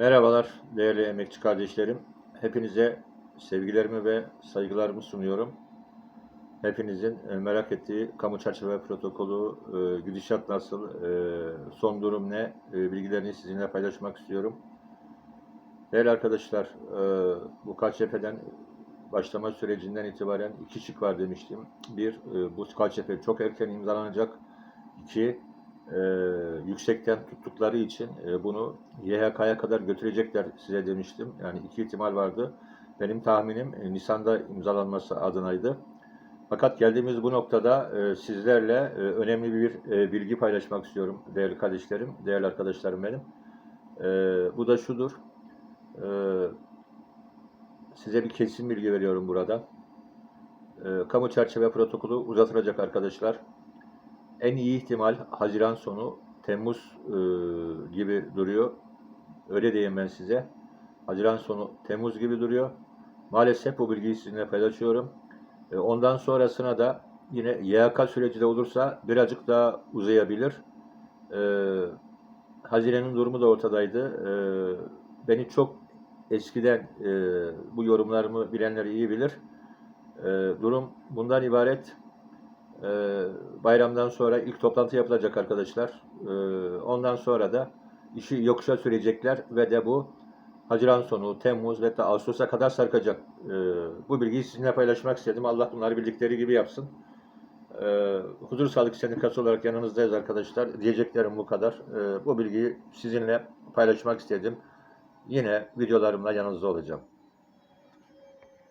Merhabalar değerli emekçi kardeşlerim. Hepinize sevgilerimi ve saygılarımı sunuyorum. Hepinizin e, merak ettiği kamu çerçeve protokolü, e, gidişat nasıl, e, son durum ne bilgilerini sizinle paylaşmak istiyorum. Değerli arkadaşlar, bu KÇP'den başlama sürecinden itibaren iki şık var demiştim. Bir, bu KÇP çok erken imzalanacak. İki, e, yüksekten tuttukları için e, bunu YHK'ya kadar götürecekler size demiştim. Yani iki ihtimal vardı. Benim tahminim e, Nisan'da imzalanması adınaydı. Fakat geldiğimiz bu noktada e, sizlerle e, önemli bir e, bilgi paylaşmak istiyorum değerli kardeşlerim, değerli arkadaşlarım benim. E, bu da şudur. E, size bir kesin bilgi veriyorum burada. E, kamu çerçeve protokolü uzatılacak arkadaşlar en iyi ihtimal Haziran sonu Temmuz e, gibi duruyor. Öyle diyeyim ben size. Haziran sonu Temmuz gibi duruyor. Maalesef bu bilgiyi sizinle paylaşıyorum. E, ondan sonrasına da yine YHK süreci de olursa birazcık daha uzayabilir. E, Haziran'ın durumu da ortadaydı. E, beni çok eskiden e, bu yorumlarımı bilenler iyi bilir. E, durum bundan ibaret. Ee, bayramdan sonra ilk toplantı yapılacak arkadaşlar. Ee, ondan sonra da işi yokuşa sürecekler ve de bu Haziran sonu, Temmuz ve de Ağustos'a kadar sarkacak. Ee, bu bilgiyi sizinle paylaşmak istedim. Allah bunları bildikleri gibi yapsın. Ee, Huzur Sağlık Sendikası olarak yanınızdayız arkadaşlar. Diyeceklerim bu kadar. Ee, bu bilgiyi sizinle paylaşmak istedim. Yine videolarımla yanınızda olacağım.